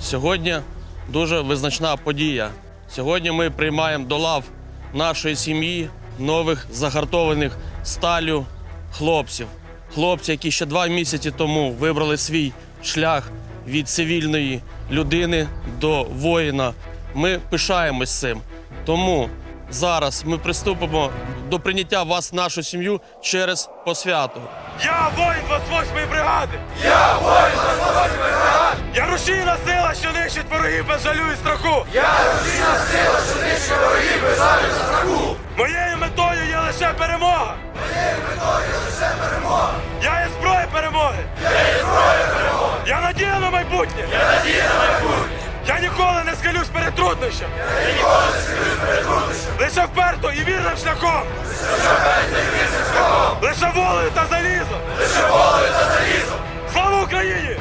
Сьогодні дуже визначна подія. Сьогодні ми приймаємо до лав нашої сім'ї нових загартованих сталю хлопців. Хлопці, які ще два місяці тому вибрали свій шлях від цивільної людини до воїна. Ми пишаємось цим. Тому зараз ми приступимо до прийняття вас в нашу сім'ю через посвяту. Я воїн 28-ї бригади! Я воїн 28-ї бригади! Що нищить ворогів без жалю і страху! Я рушійна сила, що нищить ворогів без жалю і страху! Моєю метою є лише перемога! Моєю метою є лише перемога! Я є зброя перемоги! Я є зброя перемоги! Я надія на майбутнє! Я надія на майбутнє! Я ніколи не схилюсь перед труднощами! Я ніколи не схилюсь перед труднощами! Лише вперто і вірним шляхом! Лише волею та залізом! Лише волею та залізом! Слава Україні!